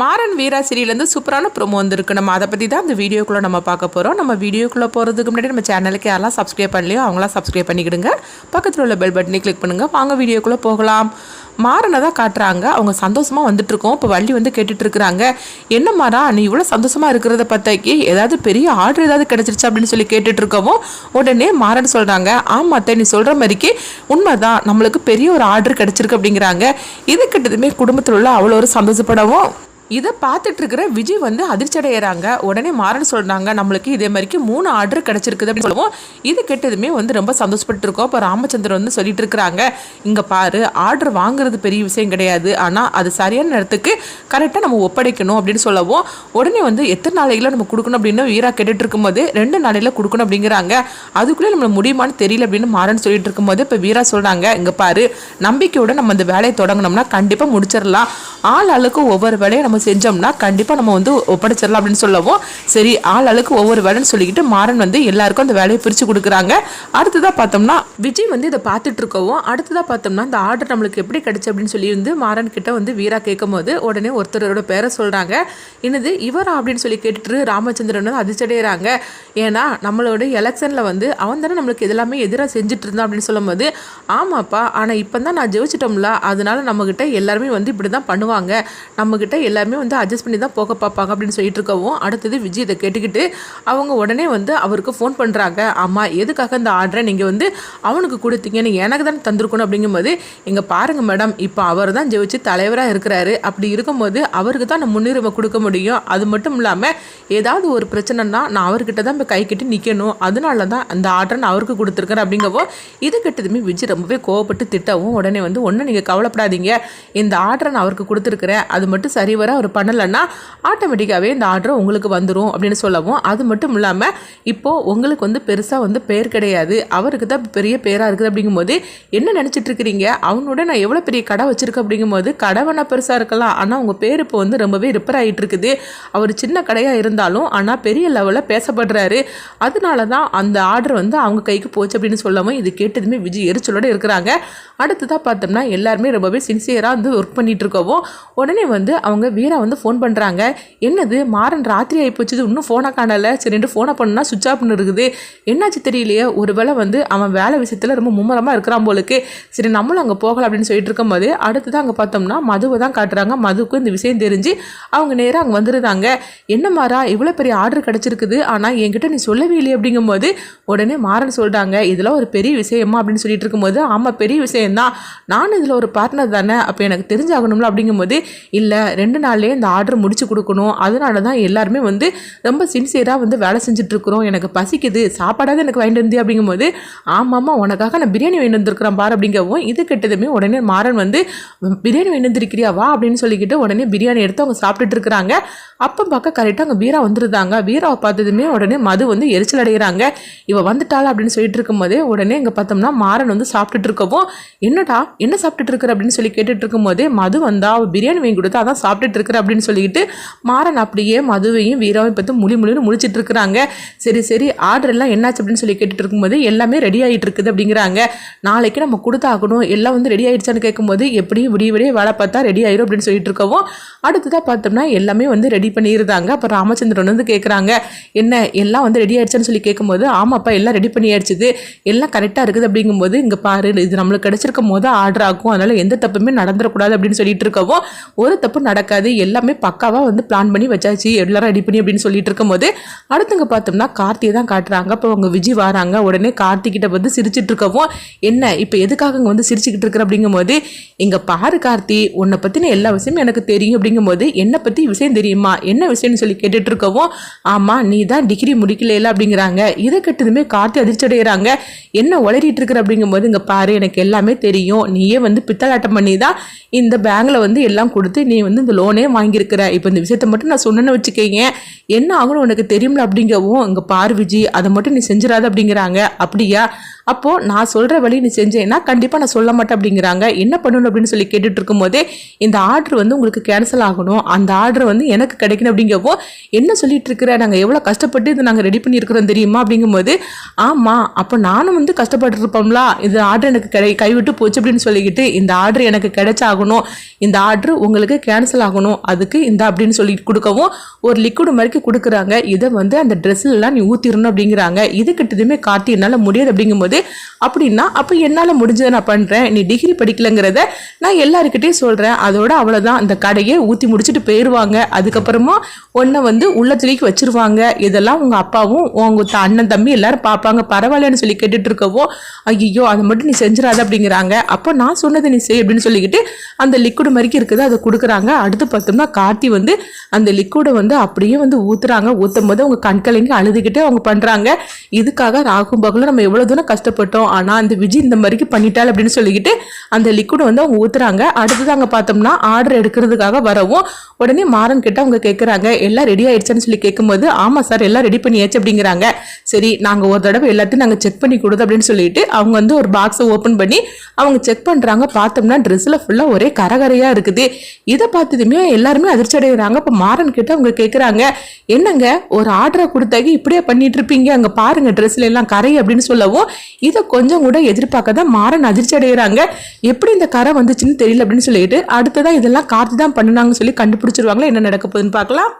மாறன் வீரா சீரியலேருந்து சூப்பரான ப்ரோமோ வந்திருக்கு. நம்ம அதை பற்றி தான் இந்த வீடியோக்குள்ளே நம்ம பார்க்க போகிறோம் நம்ம வீடியோக்குள்ளே போகிறதுக்கு முன்னாடி நம்ம சேனலுக்கு யாரெல்லாம் சப்ஸ்கிரைப் பண்ணலையோ அவங்களாம் சப்ஸ்கிரைப் பண்ணிக்கிடுங்க. பக்கத்தில் உள்ள பெல் பட்டனை கிளிக் பண்ணுங்கள் வாங்க வீடியோக்குள்ளே போகலாம். மாறனை தான் காட்டுறாங்க. அவங்க சந்தோஷமாக வந்துட்டுருக்கோம். இப்போ வள்ளி வந்து கேட்டுட்ருக்குறாங்க என்ன மாறா நீ இவ்வளோ சந்தோஷமாக இருக்கிறத பார்த்தாக்கி ஏதாவது பெரிய ஆர்டர் ஏதாவது கிடச்சிருச்சு அப்படின்னு சொல்லி கேட்டுட்ருக்கவும் உடனே மாறன் சொல்கிறாங்க ஆமாம் அத்தை நீ சொல்கிற மாதிரிக்கு உண்மைதான். நம்மளுக்கு பெரிய ஒரு ஆர்டர் கிடச்சிருக்கு அப்படிங்கிறாங்க. இது கிட்டதுமே குடும்பத்தில் உள்ள அவ்வளோ ஒரு சந்தோஷப்படவும் இதை பார்த்துட்டு இருக்கிற விஜய் வந்து அதிர்ச்சி அடைகிறாங்க உடனே மாறன் சொல்கிறாங்க நம்மளுக்கு இதே மாதிரிக்கு மூணு ஆர்டர் கிடச்சிருக்குது அப்படின்னு சொல்லுவோம். இது கெட்டதுமே வந்து ரொம்ப சந்தோஷப்பட்டு இருக்கோம் இப்போ ராமச்சந்திரன் வந்து சொல்லிட்டு இருக்கிறாங்க இங்கே பாரு ஆர்டர் வாங்குறது பெரிய விஷயம் கிடையாது. ஆனால் அது சரியான நேரத்துக்கு கரெக்டாக நம்ம ஒப்படைக்கணும் அப்படின்னு சொல்லவும் உடனே வந்து எத்தனை நாளையில் நம்ம கொடுக்கணும்? அப்படின்னு வீரா கேட்டுட்டு இருக்கும்போது ரெண்டு நாளையில கொடுக்கணும் அப்படிங்கிறாங்க. அதுக்குள்ளே நம்மள முடியுமான்னு தெரியல அப்படின்னு மாறன் சொல்லிட்டு இருக்கும்போது இப்போ வீரா சொல்கிறாங்க இங்கே பாரு நம்பிக்கையோட நம்ம இந்த வேலையை தொடங்கினோம்னா கண்டிப்பாக முடிச்சிடலாம். ஆள் ஆளுக்கு ஒவ்வொரு வேலையை நம்ம செஞ்சோம்னா கண்டிப்பாக நம்ம வந்து ஒப்படைச்சிடலாம் அப்படின்னு சொல்லவும் சரி ஆள் ஆளுக்கு ஒவ்வொரு வேலைன்னு சொல்லிக்கிட்டு மாறன் வந்து எல்லாருக்கும் அந்த வேலையை பிரித்து கொடுக்குறாங்க. அடுத்ததாக பார்த்தோம்னா விஜய் வந்து இதை பார்த்துட்டு இருக்கவும் அடுத்ததாக பார்த்தோம்னா இந்த ஆர்டர் நம்மளுக்கு எப்படி கிடைச்சி அப்படின்னு சொல்லி வந்து மாறன் கிட்ட வந்து வீரா கேட்கும் போது உடனே ஒருத்தரோட பேரை சொல்கிறாங்க என்னது இவரா அப்படின்னு சொல்லி கேட்டுட்டு ராமச்சந்திரன் வந்து அதிர்ச்சடைகிறாங்க ஏன்னா நம்மளோட எலெக்ஷனில் வந்து அவன் தானே நம்மளுக்கு இதெல்லாமே எதிராக செஞ்சுட்டு இருந்தான் அப்படின்னு சொல்லும்போது ஆமாப்பா ஆனால் இப்போ தான் நான் ஜெயிச்சிட்டோம்ல அதனால நம்மக்கிட்ட எல்லாருமே வந்து இப்படி தான் பண்ணுவாங்க. நம்மக்கிட்ட எல்லாருமே வந்து அட்ஜஸ்ட் பண்ணி தான் போக பார்ப்பாங்க அப்படின்னு சொல்லிட்டு இருக்கவும் அடுத்தது விஜய் இதை கேட்டுக்கிட்டு அவங்க உடனே வந்து அவருக்கு ஃபோன் பண்ணுறாங்க ஆமாம் எதுக்காக இந்த ஆர்டரை நீங்கள் வந்து அவனுக்கு கொடுத்தீங்கன்னு எனக்கு தானே தந்திருக்கணும் அப்படிங்கும்போது இங்கே பாருங்கள் மேடம் இப்போ அவர் தான் ஜெயிச்சு தலைவராக இருக்கிறாரு. அப்படி இருக்கும்போது அவருக்கு தான் நான் முன்னுரிமை கொடுக்க முடியும். அது மட்டும் இல்லாமல் ஏதாவது ஒரு பிரச்சனைனா நான் அவர்கிட்ட தான் இப்போ கை கட்டி நிற்கணும் அதனால தான் அந்த ஆர்டரை நான் அவருக்கு கொடுத்துருக்கேன் அப்படிங்கவோ இது கெட்டதுமே விஜய் ரொம்பவே கோவப்பட்டு திட்டவும் உடனே வந்து ஒன்றும் நீங்கள் கவலைப்படாதீங்க. இந்த ஆர்டரை நான் அவருக்கு கொடுத்துருக்குறேன். அது மட்டும் சரிவர அவர் பண்ணலைன்னா ஆட்டோமேட்டிக்காகவே இந்த ஆர்டர் உங்களுக்கு வந்துடும் அப்படின்னு சொல்லவும். அது மட்டும் இல்லாமல் இப்போது உங்களுக்கு வந்து பெருசாக வந்து பேர் கிடையாது. அவருக்கு தான் பெரிய பேராக இருக்குது அப்படிங்கும்போது என்ன நினச்சிட்டு இருக்கிறீங்க? அவனோட நான் எவ்வளோ பெரிய கடை வச்சுருக்கேன் அப்படிங்கும்போது கடை வேணா பெருசாக இருக்கலாம். ஆனால் உங்கள் பேர் இப்போ வந்து ரொம்பவே ரிப்பேர் ஆகிட்டு இருக்குது. அவர் சின்ன கடையாக இருந்தாலும் ஆனால் பெரிய லெவலில் பேசப்படுறாரு. அதனால தான் அந்த ஆர்டர் வந்து அவங்க கைக்கு போச்சு அப்படின்னு சொல்லவும் இது கேட்டதுமே விஜய் எரிச்சலோட இருக்கிறாங்க. அடுத்ததாக பார்த்தோம்னா எல்லாருமே ரொம்பவே சின்சியராக வந்து ஒர்க் பண்ணிகிட்டு இருக்கவும் உடனே வந்து அவங்க வீரா வந்து ஃபோன் பண்ணுறாங்க என்னது? மாறன் ராத்திரி ஆகி போச்சு இன்னும் ஃபோனை காணலை. சரின்ட்டு ஃபோனை பண்ணா சுவிச் ஆஃப்னு இருக்குது. என்னாச்சு தெரியலையே. ஒரு வேளை வந்து அவன் வேலை விஷயத்தில் ரொம்ப மும்மரமாக இருக்கிறான் போலுக்கு சரி நம்மளும் அங்கே போகலாம் அப்படின்னு சொல்லிட்டு இருக்கும்போது அடுத்ததான் அங்கே பார்த்தோம்னா மதுவை தான் காட்டுறாங்க. மதுவுக்கும் இந்த விஷயம் தெரிஞ்சு அவங்க நேராக அங்கே வந்துருந்தாங்க. என்ன மாறா இவ்வளோ பெரிய ஆர்டர் கிடச்சிருக்குது. ஆனால் என்கிட்ட நீ சொல்லவே இல்லையே அப்படிங்கும்போது உடனே மாறன் சொல்லிட்டாங்க இதெல்லாம் ஒரு பெரிய விஷயமா? அப்படின்னு சொல்லிட்டு இருக்கும்போது ஆமாம் பெரிய விஷயம்தான். நானும் இதில் ஒரு பார்ட்னர் தானே. அப்போ எனக்கு தெரிஞ்சாகணும்ல? அப்படிங்கும்போது இல்லை ரெண்டு நாள் நாள்லேயே இந்த ஆர்டர் முடிச்சு கொடுக்கணும். அதனால தான் எல்லாருமே வந்து ரொம்ப சின்சியராக வந்து வேலை செஞ்சுட்ருக்குறோம். எனக்கு பசிக்குது. சாப்பாடாவது எனக்கு வாங்கிட்டு இருந்தே அப்படிங்கும்போது ஆமாம்மா உனக்காக நான் பிரியாணி வாங்கிட்டு வந்திருக்கிறேன் பார் அப்படிங்கவும் இது கெட்டதுமே உடனே மாறன் வந்து பிரியாணி வாங்கிட்டு வந்திருக்கிறியா? வா அப்படின்னு சொல்லிக்கிட்டு உடனே பிரியாணி எடுத்து அவங்க சாப்பிட்டுட்டு இருக்கிறாங்க அப்போ பார்க்க கரெக்டாக அங்கே வீரா வந்துருந்தாங்க. வீராவை பார்த்ததுமே உடனே மது வந்து எரிச்சல் அடைகிறாங்க இவ வந்துட்டாளா? அப்படின்னு சொல்லிட்டு இருக்கும்போதே உடனே இங்கே பார்த்தோம்னா மாறன் வந்து சாப்பிட்டுட்டு இருக்கவும் என்னடா? என்ன சாப்பிட்டுட்டு இருக்கிற அப்படின்னு சொல்லி கேட்டுட்டு இருக்கும்போதே மது வந்தா பிரியாணி வாங்கி கொடுத்தா அதான் சாப்பிட்டுட்டு இருக்கிற அப்படின்னு சொல்லிக்கிட்டு மாறன் அப்படியே மதுவையும் வீராவையும் பார்த்து முழி முழின்னு முழிச்சிட்டு இருக்கிறாங்க. சரி சரி ஆர்டர் எல்லாம் என்னாச்சு அப்படின்னு சொல்லி கேட்டுட்டு இருக்கும்போது எல்லாமே ரெடி ஆகிட்டு இருக்குது அப்படிங்கிறாங்க. நாளைக்கு நம்ம கொடுத்தாகணும். எல்லாம் வந்து ரெடி ஆயிடுச்சான்னு கேட்கும்போது எப்படியும் விடிய விடிய வேலை பார்த்தா ரெடி ஆயிரும் அப்படின்னு சொல்லிட்டு இருக்கவும் அடுத்ததாக பார்த்தோம்னா எல்லாமே வந்து ரெடி பண்ணியிருந்தாங்க அப்போ ராமச்சந்திரன் வந்து கேட்குறாங்க என்ன எல்லாம் வந்து ரெடி ஆயிடுச்சான்னு சொல்லி கேட்கும்போது ஆமாப்பா எல்லாம் ரெடி பண்ணியாச்சுது. எல்லாம் கரெக்டாக இருக்குது. அப்படிங்கும்போது இங்கே பாரு இது நம்மளுக்கு கிடச்சிருக்கும் போது ஆர்டர் ஆகும். அதனால் எந்த தப்புமே நடந்துடக்கூடாது அப்படின்னு சொல்லிட்டு இருக்கவும் ஒரு தப்பு நடக்காது. எல்லாமே பக்காவாக வந்து பிளான் பண்ணி வச்சாச்சு. எல்லாரும் ரெடி பண்ணி அப்படின்னு சொல்லிட்டு இருக்கும்போது அடுத்தவங்க பார்த்தோம்னா கார்த்தியை தான் காட்டுறாங்க. அப்போ அவங்க விஜய் வராங்க. உடனே கார்த்திகிட்ட வந்து சிரிச்சிட்டு இருக்கவும் என்ன இப்போ எதுக்காக அங்கே வந்து சிரிச்சுக்கிட்டு இருக்கிற? அப்படிங்கும்போது இங்கே பாரு கார்த்தி உன்னை பற்றின எல்லா விஷயமும் எனக்கு தெரியும். அப்படிங்கும்போது என்னை பற்றி விஷயம் தெரியுமா? என்ன விஷயம்னு சொல்லி கேட்டுட்டு இருக்கவும் ஆமாம் நீ தான் டிகிரி முடிக்கலையில அப்படிங்கிறாங்க. இதை கெட்டதுமே கார்த்தி அதிர்ச்சி அடைகிறாங்க என்ன உளறிட்டு இருக்கிற? அப்படிங்கும்போது இங்கே பாரு எனக்கு எல்லாமே தெரியும். நீயே வந்து பித்தலாட்டம் பண்ணி தான் இந்த பேங்கில் வந்து எல்லாம் கொடுத்து நீ வந்து இந்த லோன் வாங்கியிருக்கிறேன் இப்போ இந்த விஷயத்த மட்டும் நான் சொன்னேன்னு வச்சுக்கோங்க. என்ன ஆகணும் உனக்கு தெரியும்ல அப்படிங்கவும் இங்கே பார்விஜி அதை மட்டும் நீ செஞ்சிடாத அப்படிங்கிறாங்க. அப்படியா? அப்போது நான் சொல்கிற வழி நீ செஞ்சேன்னா கண்டிப்பாக நான் சொல்ல மாட்டேன் அப்படிங்கிறாங்க. என்ன பண்ணணும் அப்படின்னு சொல்லி கேட்டுட்டு இருக்கும்போதே இந்த ஆர்டர் வந்து உங்களுக்கு கேன்சல் ஆகணும். அந்த ஆர்டர் வந்து எனக்கு கிடைக்கணும் அப்படிங்கப்போ என்ன சொல்லிட்டு இருக்கிற? நாங்கள் எவ்வளோ கஷ்டப்பட்டு இதை நாங்கள் ரெடி பண்ணியிருக்கிறோம் தெரியுமா அப்படிங்கும்போது ஆமாம் அப்போ நானும் வந்து கஷ்டப்பட்டு இருப்போம்ல இந்த ஆர்டர் எனக்கு கிடை கைவிட்டு போச்சு அப்படின்னு சொல்லிக்கிட்டு இந்த ஆர்டர் எனக்கு கிடைச்சாகணும். இந்த ஆர்டர் உங்களுக்கு கேன்சல் ஆகணும். அதுக்கு இந்த அப்படின்னு சொல்லி கொடுக்கவும் ஒரு லிக்விட் மாதிரி கொடுக்குறாங்க. இதை வந்து அந்த ட்ரெஸ்லாம் நீ ஊற்றிடணும் அப்படிங்கிறாங்க. இது கிட்டதுமே காட்டி என்னால் முடியாது அப்படிங்கும்போது அப்படின்னா அப்போ என்னால் முடிஞ்சதை நான் பண்ணுறேன் நீ டிகிரி படிக்கலங்கிறத நான் எல்லாருக்கிட்டையும் சொல்கிறேன் அதோட அவ்வளோதான் அந்த கடையை ஊற்றி முடிச்சுட்டு போயிடுவாங்க அதுக்கப்புறமா உன்னை வந்து உள்ளத்துலேக்கு வச்சிருவாங்க. இதெல்லாம் உங்கள் அப்பாவும் உங்க அண்ணன் தம்பி எல்லாரும் பார்ப்பாங்க. பரவாயில்லன்னு சொல்லி கேட்டுட்டு இருக்கவோ ஐயோ அதை மட்டும் நீ செஞ்சிடாத அப்படிங்கிறாங்க. அப்போ நான் சொன்னதை நீ செய் அப்படின்னு சொல்லிக்கிட்டு அந்த லிக்விட் மாதிரிக்கு இருக்குது. அதை கொடுக்குறாங்க. அடுத்து பார்த்தோம்னா கார்த்தி வந்து அந்த லிக்விடை வந்து அப்படியே வந்து ஊத்துறாங்க. ஊற்றும் போது அவங்க கண்களை அழுதுகிட்டே அவங்க பண்ணுறாங்க இதுக்காக ராகும் பகலும் நம்ம எவ்வளோ தூரம் கஷ்டப்பட்டோம் ஆனால் அந்த விஜய் இந்த மாதிரிக்கு பண்ணிட்டாள் அப்படின்னு சொல்லிக்கிட்டு அந்த லிக்விட் வந்து அவங்க ஊத்துறாங்க. அடுத்தது அங்கே பார்த்தோம்னா ஆர்டர் எடுக்கிறதுக்காக வரவும் உடனே மாறன் கிட்ட அவங்க கேட்குறாங்க எல்லாம் ரெடி ஆயிடுச்சான்னு சொல்லி கேட்கும்போது ஆமாம் சார் எல்லாம் ரெடி பண்ணியாச்சு அப்படிங்கிறாங்க. சரி நாங்கள் ஒரு தடவை எல்லாத்தையும் நாங்கள் செக் பண்ணி கொடுது அப்படின்னு சொல்லிட்டு அவங்க வந்து ஒரு பாக்ஸை ஓப்பன் பண்ணி அவங்க செக் பண்ணுறாங்க பார்த்தோம்னா ட்ரெஸ்ஸில் ஃபுல்லாக ஒரே கரகரையாக இருக்குது. இதை பார்த்ததுமே எல்லாருமே அதிர்ச்சி அடைகிறாங்க இப்போ மாறன் கிட்ட அவங்க கேட்குறாங்க என்னங்க ஒரு ஆர்டரை கொடுத்தாக்கி இப்படியே பண்ணிட்டு இருப்பீங்க? அங்கே பாருங்க ட்ரெஸ்ல எல்லாம் கரை அப்படின்னு சொல்லவும் இதை கொஞ்சம் கூட எதிர்பார்க்க தான் மாறன் அதிர்ச்சி அடைகிறாங்க எப்படி இந்த கரை வந்துச்சுன்னு தெரியல அப்படின்னு சொல்லிட்டு அடுத்ததான் இதெல்லாம் காத்து தான் பண்ணுனாங்கன்னு சொல்லி கண்டுபிடிச்சிருவாங்களா? என்ன நடக்க போகுதுன்னு பார்க்கலாம்.